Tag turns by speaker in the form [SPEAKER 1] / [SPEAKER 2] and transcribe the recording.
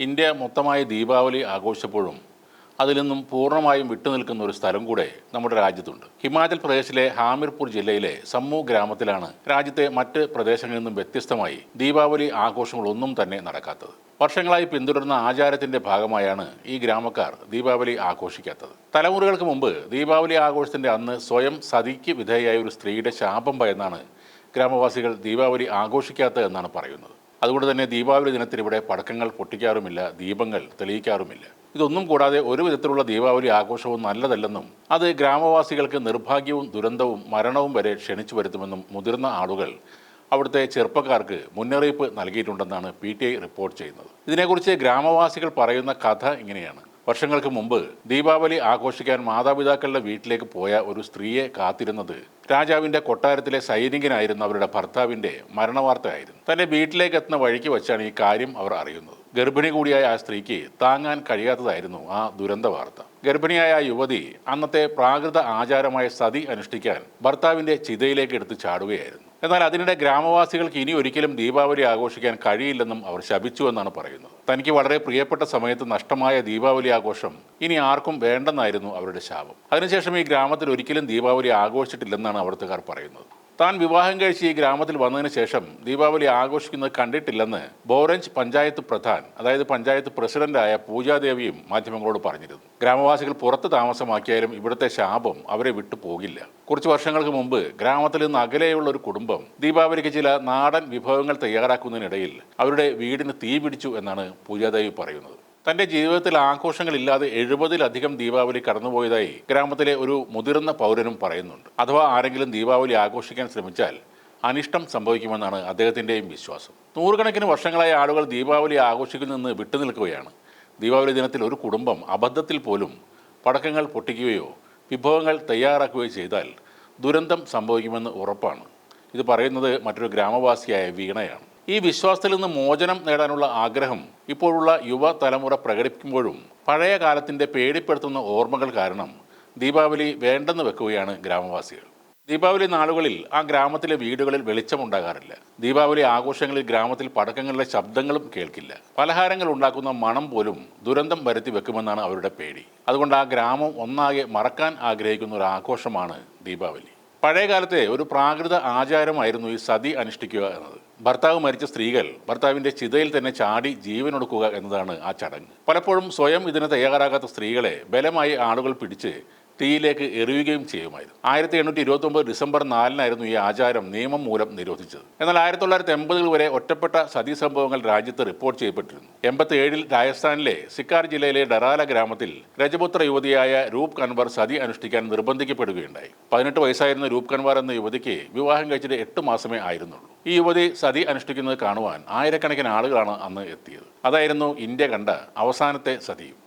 [SPEAKER 1] India മൊത്തമായി ദീപാവലി ആഘോഷിച്ചപ്പോഴും അതിൽ നിന്നും പൂർണമായും വിട്ടുനിൽക്കുന്ന ഒരു സ്ഥലം കൂടെ നമ്മുടെ രാജ്യത്തുണ്ട്. ഹിമാചൽ പ്രദേശിലെ ഹാമിർപൂർ ജില്ലയിലെ സമ്മു ഗ്രാമത്തിലാണ് രാജ്യത്തെ മറ്റ് പ്രദേശങ്ങളിൽ നിന്നും വ്യത്യസ്തമായി ദീപാവലി ആഘോഷങ്ങളൊന്നും തന്നെ നടക്കാത്തത്. വർഷങ്ങളായി പിന്തുടരുന്ന ആചാരത്തിന്റെ ഭാഗമായാണ് ഈ ഗ്രാമക്കാർ ദീപാവലി ആഘോഷിക്കാത്തത്. തലമുറകൾക്ക് മുമ്പ് ദീപാവലി ആഘോഷത്തിന്റെ അന്ന് സ്വയം സതിക്ക് വിധേയായ ഒരു സ്ത്രീയുടെ ശാപം ഭയന്നാണ് ഗ്രാമവാസികൾ ദീപാവലി ആഘോഷിക്കാത്തത് എന്നാണ് പറയുന്നത്. അതുകൊണ്ട് തന്നെ ദീപാവലി ദിനത്തിൽ ഇവിടെ പടക്കങ്ങൾ പൊട്ടിക്കാറുമില്ല ദീപങ്ങൾ തെളിയിക്കാറുമില്ല. ഇതൊന്നും കൂടാതെ ഒരു വിധത്തിലുള്ള ദീപാവലി ആഘോഷവും നല്ലതല്ലെന്നും അത് ഗ്രാമവാസികൾക്ക് നിർഭാഗ്യവും ദുരന്തവും മരണവും വരെ ക്ഷണിച്ചു വരുത്തുമെന്നും മുതിർന്ന ആളുകൾ അവിടുത്തെ ചെറുപ്പക്കാർക്ക് മുന്നറിയിപ്പ് നൽകിയിട്ടുണ്ടെന്നാണ് പി ടി ഐ റിപ്പോർട്ട് ചെയ്യുന്നത്. ഇതിനെക്കുറിച്ച് ഗ്രാമവാസികൾ പറയുന്ന കഥ ഇങ്ങനെയാണ്. വർഷങ്ങൾക്ക് മുമ്പ് ദീപാവലി ആഘോഷിക്കാൻ മാതാപിതാക്കളുടെ വീട്ടിലേക്ക് പോയ ഒരു സ്ത്രീയെ കാത്തിരുന്നത് രാജാവിന്റെ കൊട്ടാരത്തിലെ സൈനികനായിരുന്നു അവരുടെ ഭർത്താവിന്റെ മരണവാർത്തയായിരുന്നു. തന്റെ വീട്ടിലേക്ക് എത്തുന്ന വഴിക്ക് വെച്ചാണ് ഈ കാര്യം അവർ അറിയുന്നത്. ഗർഭിണി കൂടിയായ ആ സ്ത്രീക്ക് താങ്ങാൻ കഴിയാത്തതായിരുന്നു ആ ദുരന്ത വാർത്ത. ഗർഭിണിയായ യുവതി അന്നത്തെ പ്രാകൃത ആചാരമായ സതി അനുഷ്ഠിക്കാൻ ഭർത്താവിന്റെ ചിതയിലേക്ക് എടുത്ത് ചാടുകയായിരുന്നു. എന്നാൽ അതിനിടെ ഗ്രാമവാസികൾക്ക് ഇനി ഒരിക്കലും ദീപാവലി ആഘോഷിക്കാൻ കഴിയില്ലെന്നും അവർ ശപിച്ചു എന്നാണ് പറയുന്നത്. തനിക്ക് വളരെ പ്രിയപ്പെട്ട സമയത്ത് നഷ്ടമായ ദീപാവലി ആഘോഷം ഇനി ആർക്കും വേണ്ടെന്നായിരുന്നു അവരുടെ ശാപം. അതിനുശേഷം ഈ ഗ്രാമത്തിൽ ഒരിക്കലും ദീപാവലി ആഘോഷിച്ചിട്ടില്ലെന്നാണ് അവിടുത്തുകാർ പറയുന്നത്. താൻ വിവാഹം കഴിച്ച് ഈ ഗ്രാമത്തിൽ വന്നതിന് ശേഷം ദീപാവലി ആഘോഷിക്കുന്നത് കണ്ടിട്ടില്ലെന്ന് ബോറഞ്ച് പഞ്ചായത്ത് പ്രധാൻ അതായത് പഞ്ചായത്ത് പ്രസിഡന്റായ പൂജാദേവിയും മാധ്യമങ്ങളോട് പറഞ്ഞിരുന്നു. ഗ്രാമവാസികൾ പുറത്ത് താമസമാക്കിയാലും ഇവിടുത്തെ ശാപം അവരെ വിട്ടു പോകില്ല. കുറച്ച് വർഷങ്ങൾക്ക് മുമ്പ് ഗ്രാമത്തിൽ നിന്ന് അകലെയുള്ള ഒരു കുടുംബം ദീപാവലിക്ക് ചില നാടൻ വിഭവങ്ങൾ തയ്യാറാക്കുന്നതിനിടയിൽ അവരുടെ വീടിന് തീ പിടിച്ചു എന്നാണ് പൂജാദേവി പറയുന്നത്. തന്റെ ജീവിതത്തിൽ ആഘോഷങ്ങളില്ലാതെ എഴുപതിലധികം ദീപാവലി കടന്നുപോയതായി ഗ്രാമത്തിലെ ഒരു മുതിർന്ന പൗരനും പറയുന്നുണ്ട്. അഥവാ ആരെങ്കിലും ദീപാവലി ആഘോഷിക്കാൻ ശ്രമിച്ചാൽ അനിഷ്ടം സംഭവിക്കുമെന്നാണ് അദ്ദേഹത്തിന്റെയും വിശ്വാസം. നൂറുകണക്കിന് വർഷങ്ങളായി ആളുകൾ ദീപാവലി ആഘോഷിക്കുന്നതിൽ നിന്ന് വിട്ടുനിൽക്കുകയാണ്. ദീപാവലി ദിനത്തിൽ ഒരു കുടുംബം അബദ്ധത്തിൽ പോലും പടക്കങ്ങൾ പൊട്ടിക്കുകയോ വിഭവങ്ങൾ തയ്യാറാക്കുകയോ ചെയ്താൽ ദുരന്തം സംഭവിക്കുമെന്ന് ഉറപ്പാണ്. ഇത് പറയുന്നത് മറ്റൊരു ഗ്രാമവാസിയായ വീണയാണ്. ഈ വിശ്വാസത്തിൽ നിന്ന് മോചനം നേടാനുള്ള ആഗ്രഹം ഇപ്പോഴുള്ള യുവ തലമുറ പ്രകടിപ്പിക്കുമ്പോഴും പഴയ കാലത്തിന്റെ പേടിപ്പെടുത്തുന്ന ഓർമ്മകൾ കാരണം ദീപാവലി വേണ്ടെന്ന് വെക്കുകയാണ് ഗ്രാമവാസികൾ. ദീപാവലി നാളുകളിൽ ആ ഗ്രാമത്തിലെ വീടുകളിൽ വെളിച്ചമുണ്ടാകാറില്ല. ദീപാവലി ആഘോഷങ്ങളിൽ ഗ്രാമത്തിൽ പടക്കങ്ങളുടെ ശബ്ദങ്ങളും കേൾക്കില്ല. പലഹാരങ്ങൾ ഉണ്ടാക്കുന്ന മണം പോലും ദുരന്തം വരുത്തി വെക്കുമെന്നാണ് അവരുടെ പേടി. അതുകൊണ്ട് ആ ഗ്രാമം ഒന്നാകെ മറക്കാൻ ആഗ്രഹിക്കുന്ന ഒരു ആഘോഷമാണ് ദീപാവലി. പഴയകാലത്തെ ഒരു പ്രാകൃത ആചാരമായിരുന്നു ഈ സതി അനുഷ്ഠിക്കുക എന്നത്. ഭർത്താവ് മരിച്ച സ്ത്രീകൾ ഭർത്താവിന്റെ ചിതയിൽ തന്നെ ചാടി ജീവനൊടുക്കുക എന്നതാണ് ആ ചടങ്ങ്. പലപ്പോഴും സ്വയം ഇതിന് തയ്യാറാകാത്ത സ്ത്രീകളെ ബലമായി ആളുകൾ പിടിച്ച് തീയിലേക്ക് എറിയുകയും ചെയ്യുമായിരുന്നു. ആയിരത്തി എണ്ണൂറ്റി ഇരുപത്തി ഒമ്പത് ഡിസംബർ നാലിനായിരുന്നു ഈ ആചാരം നിയമം മൂലം നിരോധിച്ചത്. എന്നാൽ ആയിരത്തി തൊള്ളായിരത്തി എൺപതുകൾ വരെ ഒറ്റപ്പെട്ട സതി സംഭവങ്ങൾ രാജ്യത്ത് റിപ്പോർട്ട് ചെയ്യപ്പെട്ടിരുന്നു. എൺപത്തി ഏഴിൽ രാജസ്ഥാനിലെ സിക്കാർ ജില്ലയിലെ ഡറാല ഗ്രാമത്തിൽ രജപുത്ര യുവതിയായ രൂപ് കൻവർ സതി അനുഷ്ഠിക്കാൻ നിർബന്ധിക്കപ്പെടുകയുണ്ടായി. പതിനെട്ട് വയസ്സായിരുന്ന രൂപ് കൻവർ എന്ന യുവതിക്ക് വിവാഹം കഴിച്ചിട്ട് എട്ട് മാസമേ ആയിരുന്നുള്ളൂ. ഈ യുവതി സതി അനുഷ്ഠിക്കുന്നത് കാണുവാൻ ആയിരക്കണക്കിന് ആളുകളാണ് അന്ന് എത്തിയത്. അതായിരുന്നു ഇന്ത്യ കണ്ട അവസാനത്തെ സതിയും.